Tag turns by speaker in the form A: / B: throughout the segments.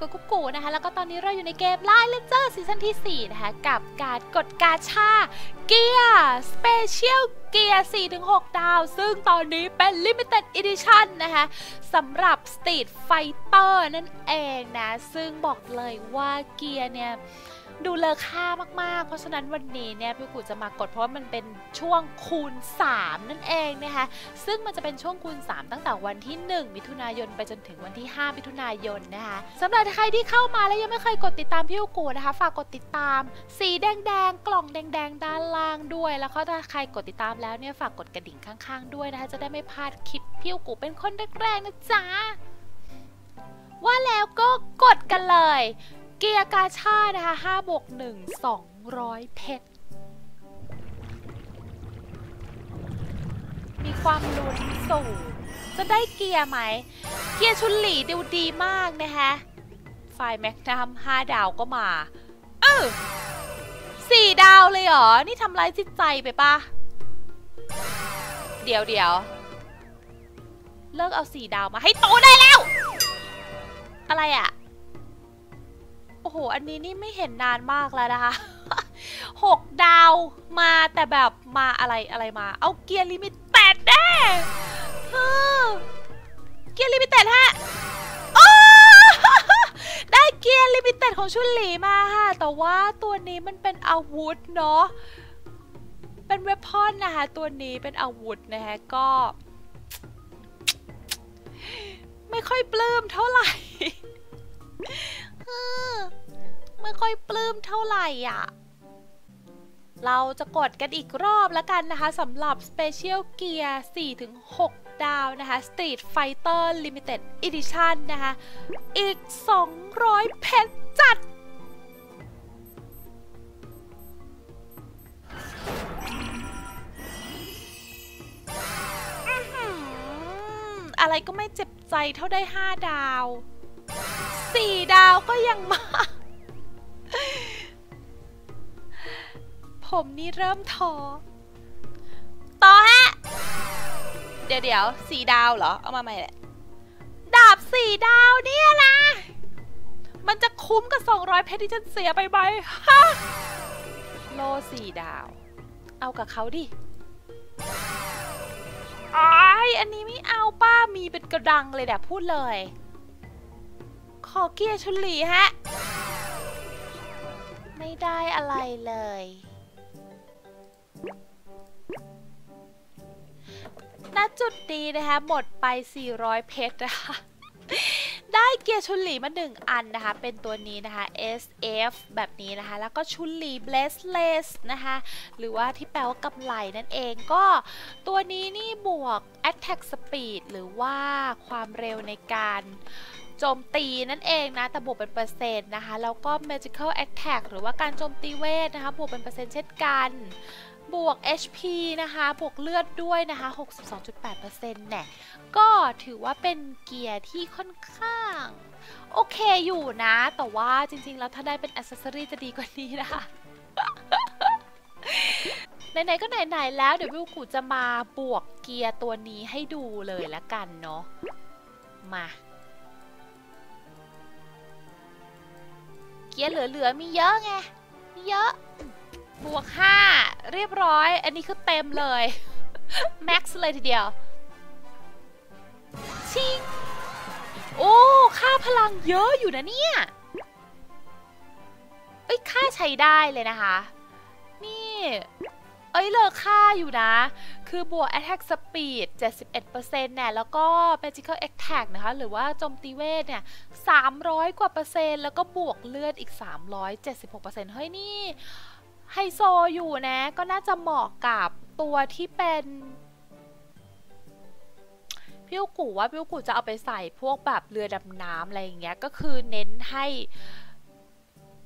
A: อยู่กับกุ๊กกูนะคะ แล้วก็ตอนนี้เราอยู่ในเกมไลน์เลนเจอร์ซีซั่นที่ 4 นะคะ กับการกดกาชา เกียร์สเปเชียลเกียร์4-6 ดาว ซึ่งตอนนี้เป็น Limited Edition นะคะสำหรับ Street Fighter นั่นเองนะ ซึ่งบอกเลยว่าเกียร์เนี่ย ดูเลอค่ามากๆ เพราะฉะนั้นวันนี้เนี่ยพี่กูจะมากดเพราะว่ามันเป็นช่วงคูณ 3 นั่นเองนะคะซึ่งมันจะเป็นช่วงคูณ 3 ตั้งแต่วันที่ 1 มิถุนายนไปจนถึงวันที่ 5 มิถุนายนนะคะสำหรับใครที่เข้ามาแล้วยังไม่เคยกดติดตามพี่กูนะคะฝากกดติดตาม สีแดงๆกล่องแดง ๆ ด้านล่างด้วย แล้วก็ถ้าใครกดติดตามแล้วเนี่ยฝากกดกระดิ่งข้าง ๆ ด้วยนะคะจะได้ไม่พลาดคลิปพี่กูเป็นคนแรกๆนะจ๊ะว่าแล้วก็กดกันเลย เกียร์กาชาดนะคะ5บวก1 200เพชร มีความลุ้นสูง จะได้เกียร์ไหม เกียร์ชุนหลีดูดีมากนะคะไฟแม็กนัม5ดาวก็มา เออสี่ดาวเลยเหรอ นี่ทำร้ายจิตใจไปปะเดี๋ยวเดี๋ยว เลิกเอาสี่ดาวมาให้โตได้แล้ว อะไรอะ โอ้โห อันนี้นี่ไม่เห็นนานมากแล้วนะคะหกดาวมาแต่แบบมาอะไรอะไรมา เอาเกียร์ลิมิตแปดแน่เกียร์ลิมิเต็ดฮะได้เกียร์ลิมิเต็ดของชุนหลีมาค่ะ แต่ว่าตัวนี้มันเป็นอาวุธเนาะ เป็นเวพอนนะคะ ตัวนี้เป็นอาวุธนะคะก็ ไม่ค่อยปลื้มเท่าไหร่ ไม่ค่อยปลื้มเท่าไหร่อะ เราจะกดกันอีกรอบแล้วกันนะคะสำหรับ Special Gear 4-6 ดาวนะคะ Street Fighter Limited Edition นะคะ อีก 200 เพชรจัดอะไรก็ไม่เจ็บใจเท่าได้ 5 ดาวสี่ดาวก็ยังมา ผมนี่เริ่มท้อต่อฮะ เดี๋ยวเดี๋ยวสี่ดาวเหรอ เอามาใหม่แหละ ดาบสี่ดาวเนี่ยนะมันจะคุ้มกับ 200 เพชรที่ฉันเสียไปไหมฮะโลสี่ดาว เอากับเขาดิอายอันนี้ไม่เอาป้ามีเป็นกระดังเลยเดี๋ยวพูดเลย ขอเกียร์ชุนหลีฮะ ไม่ได้อะไรเลย ณจุดนี้นะคะหมดไป 400 เพชรนะคะได้เกียร์ชุนหลีมาหนึ่งอันนะคะ เป็นตัวนี้นะคะ SF แบบนี้นะคะ แล้วก็ชุนหลี Blessless นะคะ หรือว่าที่แปลว่ากำไลนั่นเอง ก็ตัวนี้นี่บวก Attack Speed หรือว่าความเร็วในการโจมตีนั่นเองนะ แต่บวกเป็นเปอร์เซ็นต์นะคะ แล้วก็ Magical Attack หรือว่าการโจมตีเวทนะคะ บวกเป็นเปอร์เซ็นต์เช่นกัน บวก HP นะคะ บวกเลือดด้วยนะคะ 62.8%เนี่ย ก็ถือว่าเป็นเกียร์ที่ค่อนข้าง โอเคอยู่นะ แต่ว่าจริงๆ แล้วถ้าได้เป็นอ c เซสซอรี่จะดีกว่านี้นะคะไหนๆก็ไหนๆแล้วเดี๋ยววิวกูจะมาบวกเกียร์ตัวนี้ให้ดูเลยละกันเนาะ มา เกียร์เหลือๆมีเยอะไง มีเยอะ บวก5เรียบร้อย อันนี้คือเต็มเลย แม็กซ์เลยทีเดียว ชิง โอ้ ค่าพลังเยอะอยู่นะเนี่ย เอ้ย ค่าใช้ได้เลยนะคะ นี่ เอ้ยเลอค่าอยู่นะ คือบวก attack speed 71%เนี่ยแล้วก็ magical attack นะคะ หรือว่าโจมตีเวทเนี่ย 300 กว่าเปอร์เซ็นต์ แล้วก็บวกเลือดอีก 376%เฮ้ยนี่ ไฮโซอยู่นะ ก็น่าจะเหมาะกับตัวที่เป็นพี่กูว่าพี่กูจะเอาไปใส่พวกแบบเรือดำน้ำอะไรอย่างเงี้ยก็คือเน้นให้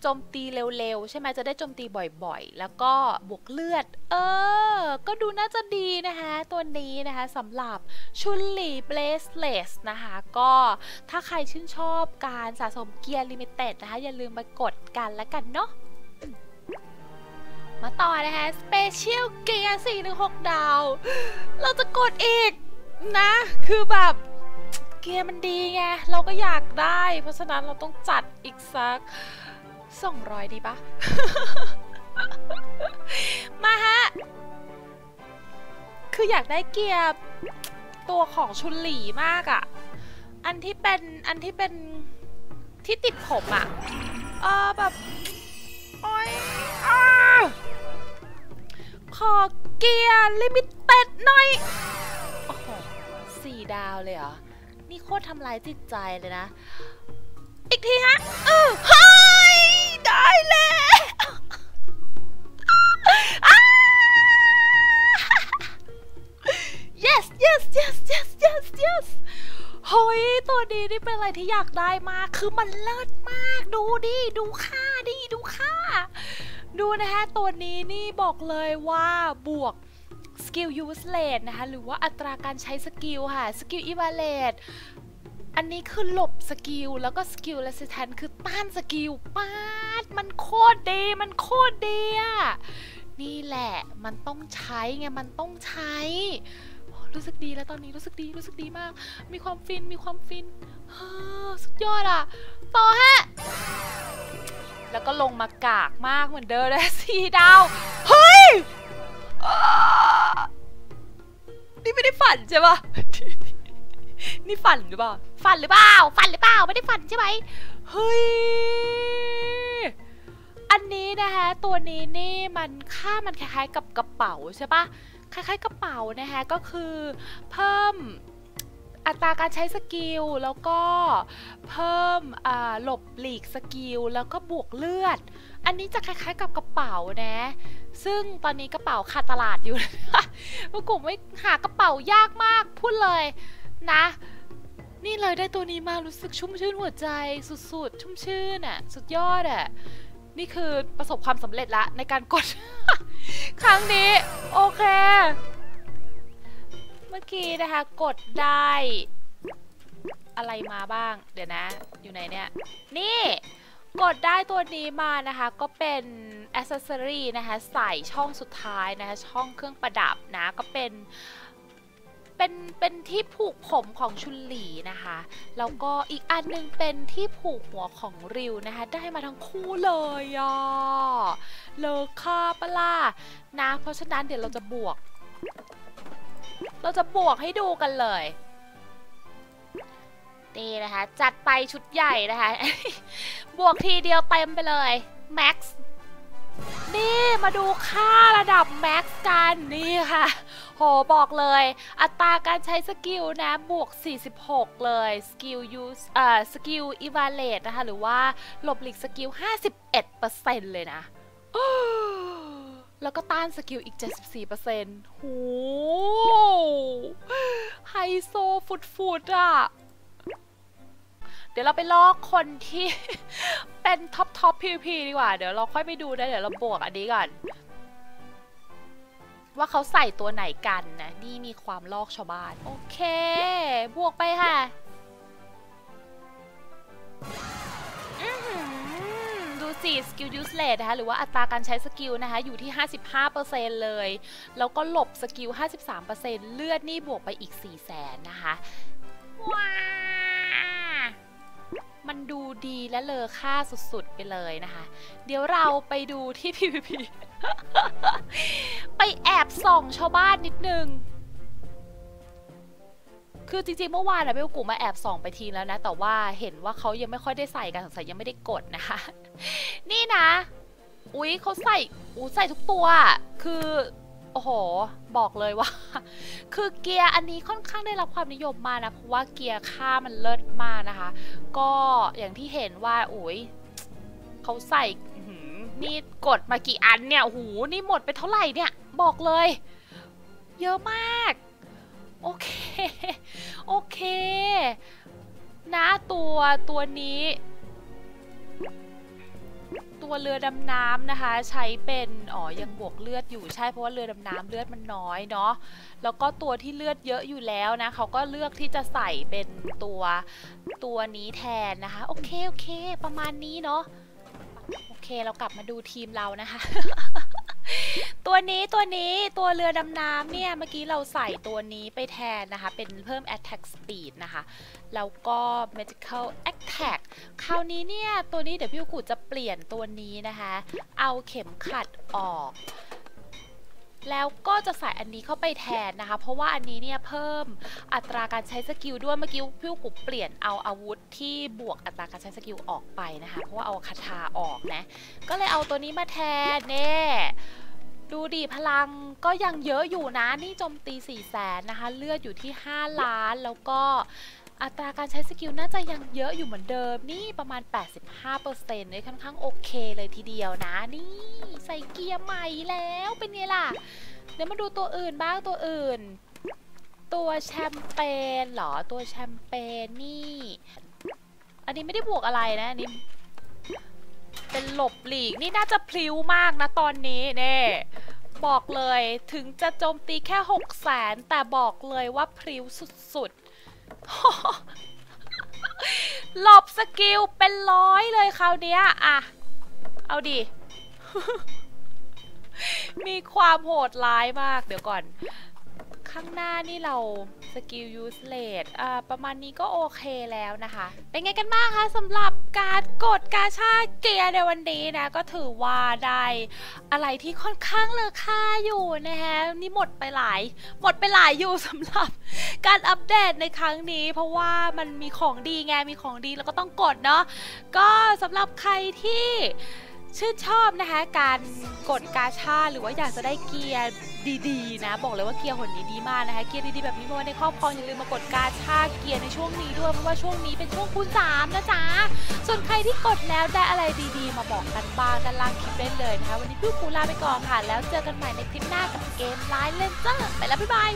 A: โจมตีเร็วๆ ใช่ไหมจะได้โจมตีบ่อยๆ แล้วก็บวกเลือด เออ ก็ดูน่าจะดีนะคะ ตัวนี้นะคะสำหรับชุนหลีเบลสเลสนะคะ ก็ถ้าใครชื่นชอบการสะสมเกียร์ลิมิเต็ดนะคะ อย่าลืมมากดกันแล้วกันเนาะ มาต่อนะคะ Special Gear 4-6ดาว เราจะกดอีกนะ คือแบบเกียร์มันดีไง เราก็อยากได้ เพราะฉะนั้นเราต้องจัดอีกสัก200ดีปะมาฮะ คืออยากได้เกียร์ตัวของชุนหลีมากอะอันที่เป็นอันที่เป็นที่ติดผมอะเออแบบ โอ๊ยอา ขอเกียร์ลิมิเต็ดหน่อย โอ้โหสี่ดาวเลยเหรอ นี่โคตรทำลายจิตใจเลยนะ อีกทีฮะเออเฮ้ย ได้แล้วอ้า yes yes yes yes yes yes เฮ้ยตัวนี้นี่เป็นอะไรที่อยากได้มาก คือมันเลิศมาก ดูดิ ดูค่าดิดูค่า ดูนะคะตัวนี้นี่บอกเลยว่าบวกสกิล use rate นะคะ หรือว่าอัตราการใช้สกิลค่ะ สกิล evaluate อันนี้คือหลบสกิล แล้วก็สกิล resistance คือต้านสกิลป้าด มันโคตรดีมันโคตรดีอะนี่แหละมันต้องใช้ไง มันต้องใช้ รู้สึกดีแล้วตอนนี้รู้สึกดีรู้สึกดีมาก มีความฟินมีความฟินเฮ้อสุดยอดอะต่อฮะ แล้วก็ลงมากากมากเหมือนเดิมเลยสี่ดาว เฮ้ย นี่ไม่ได้ฝันใช่ปะนี่ฝันหรือเปล่า ฝันหรือเปล่า ฝันหรือเปล่า ไม่ได้ฝันใช่ไหมเฮ้ย อันนี้นะคะตัวนี้นี่มันค่ามันคล้ายๆกับกระเป๋าใช่ปะคล้ายๆกระเป๋านะคะก็คือเพิ่ม อัตราการใช้สกิลแล้วก็เพิ่มหลบหลีกสกิลแล้วก็บวกเลือด อันนี้จะคล้ายๆกับกระเป๋านะ ซึ่งตอนนี้กระเป๋าขาดตลาดอยู่พวกกลุ่มไม่หากระเป๋ายากมากพูดเลยนะ นี่เลยได้ตัวนี้มารู้สึกชุ่มชื่นหัวใจสุดๆ ชุ่มชื่นอะสุดยอดอะนี่คือประสบความสำเร็จละในการกด ครั้งนี้ โอเค มื่อกี้นะคะ กดได้อะไรมาบ้าง เดี๋ยวนะ อยู่ไหนเนี่ย นี่ กดได้ตัวนี้มานะคะ ก็เป็นอ c เซ s ซอรีนะคะ ใส่ช่องสุดท้ายนะคะ ช่องเครื่องประดับนะ ก็เป็นเป็นเป็นที่ผูกผมของชุนหลีนะคะ แล้วก็อีกอันหนึงเป็นที่ผูกหัวของริวนะคะ ได้มาทั้งคู่เลยอะเลอค่าปะล่ะนะ เพราะฉะนั้นเดี๋ยวเราจะบวก เราจะบวกให้ดูกันเลยนี่นะคะ จัดไปชุดใหญ่นะคะ บวกทีเดียวเต็มไปเลย Max นี่มาดูค่าระดับ Max กันนี่ค่ะ โหบอกเลย อัตราการใช้สกิลนะบวก 46 เลยสกิล use เอ่อสกิล evaluate นะคะ หรือว่าหลบหลีกสกิล 51%เลยนะ แล้วก็ต้านสกิลอีก 74%โหไฮโซฟุดๆอะ เดี๋ยวเราไปลอกคนที่เป็นท็อปท็อป PVP ดีกว่า เดี๋ยวเราค่อยไปดูนะ เดี๋ยวเราบวกอันนี้ก่อน ว่าเขาใส่ตัวไหนกันนะ นี่มีความลอกชาวบ้าน โอเค บวกไปค่ะ 4 skill useless นะคะหรือว่าอัตราการใช้สกิลนะคะอยู่ที่ 55%เลย แล้วก็หลบสกิล 53%เลือดนี่บวกไปอีก 4 0 0 0 0นะคะว้ามันดูดีและเลอค่าสุดๆไปเลยนะคะ เดี๋ยวเราไปดูที่ PVP ไปแอบส่องชาวบ้านนิดนึง คือจริงๆเมื่อวานอะเบลกูมาแอบส่องไปทีแล้วนะ แต่ว่าเห็นว่าเขายังไม่ค่อยได้ใส่กันสงสัยยังไม่ได้กดนะคะ นี่นะ อุ๊ยเขาใส่อู้ใส่ทุกตัว คือโอ้โห บอกเลยว่า คือเกียร์อันนี้ค่อนข้างได้รับความนิยมมากนะ เพราะว่าเกียร์ค่ามันเลิศมากนะคะ ก็อย่างที่เห็นว่าอุ๊ยเขาใส่นี่กดมากี่อันเนี่ยโอ้โหนี่หมดไปเท่าไหร่เนี่ย บอกเลย เยอะมาก โอเค โอเค นะตัวตัวนี้ ตัวเรือดำน้ำนะคะ ใช้เป็นอ๋อยังบวกเลือดอยู่ใช่เพราะว่าเรือดำน้ำเลือดมันน้อยเนาะแล้วก็ตัวที่เลือดเยอะอยู่แล้วนะเขาก็เลือกที่จะใส่เป็นตัวตัวนี้แทนนะคะโอเคโอเค ประมาณนี้เนาะโอเคเรากลับมาดูทีมเรานะคะ ตัวนี้ตัวนี้ตัวเรือดำน้ำเนี่ย เมื่อกี้เราใส่ตัวนี้ไปแทนนะคะ เป็นเพิ่ม attack speed นะคะ แล้วก็ magical attack คราวนี้เนี่ย ตัวนี้เดี๋ยวพี่กูจะเปลี่ยนตัวนี้นะคะ เอาเข็มขัดออก แล้วก็จะใส่อันนี้เข้าไปแทนนะคะ เพราะว่าอันนี้เนี่ยเพิ่มอัตราการใช้สกิลด้วยเมื่อกี้พี่กูเปลี่ยนเอาอาวุธที่บวกอัตราการใช้สกิลออกไปนะคะ เพราะว่าเอาคาถาออกนะ ก็เลยเอาตัวนี้มาแทนเน่ดูดิพลังก็ยังเยอะอยู่นะ นี่โจมตี4ี่แสนนะคะ เลือดอยู่ที่ 5 ล้านแล้วก็ อัตราการใช้สกิลน่าจะยังเยอะอยู่เหมือนเดิมนี่ประมาณ 85%เลยค่อนข้างโอเคเลยทีเดียวนะ นี่ใส่เกียร์ใหม่แล้วเป็นไงล่ะ เดี๋ยวมาดูตัวอื่นบ้างตัวอื่น ตัวแชมเปญเหรอตัวแชมเปญนี่ อันนี้ไม่ได้บวกอะไรนะอันนี้เป็นหลบหลีกนี่น่าจะพลิ้วมากนะตอนนี้เน่บอกเลยถึงจะโจมตีแค่ 6 0แสนแต่บอกเลยว่าพลิ้วสุดๆ หลบสกิลเป็นร้อยเลยคราวเนี้ยอะเอาดิ มีความโหดร้ายมากเดี๋ยวก่อน ข้างหน้านี่เรา สกิลยูสเลดประมาณนี้ก็โอเคแล้วนะคะ เป็นไงกันบ้างคะสำหรับการกดกาชาเกียร์ในวันนี้นะ ก็ถือว่าได้อะไรที่ค่อนข้างเลอค่าอยู่นะฮะนี่หมดไปหลาย หมดไปหลายอยู่สำหรับการอัปเดตในครั้งนี้ เพราะว่ามันมีของดีไงมีของดีแล้วก็ต้องกดเนาะก็สำหรับใครที่ชื่นชอบนะคะ การกดกาชาหรือว่าอยากจะได้เกียร์ ดีๆ นะ บอกเลยว่าเกียร์หนนี้ดีมากนะคะ เกียร์ดีๆแบบนี้เมาะว้ในครอบครองอย่าลืมมากดกาชาเกียร์ในช่วงนี้ด้วยเพราะว่าช่วงนี้เป็นช่วงคูณ3นะจ๊ะ ส่วนใครที่กดแล้วได้อะไรดีๆ มาบอกกันบ้างด้านล่างคลิปได้เลยนะคะ วันนี้พี่ปูลาไปก่อนค่ะ แล้วเจอกันใหม่ในคลิปหน้ากับเกมไลน์เลนเจอร์ไปแล้วบ๊ายบาย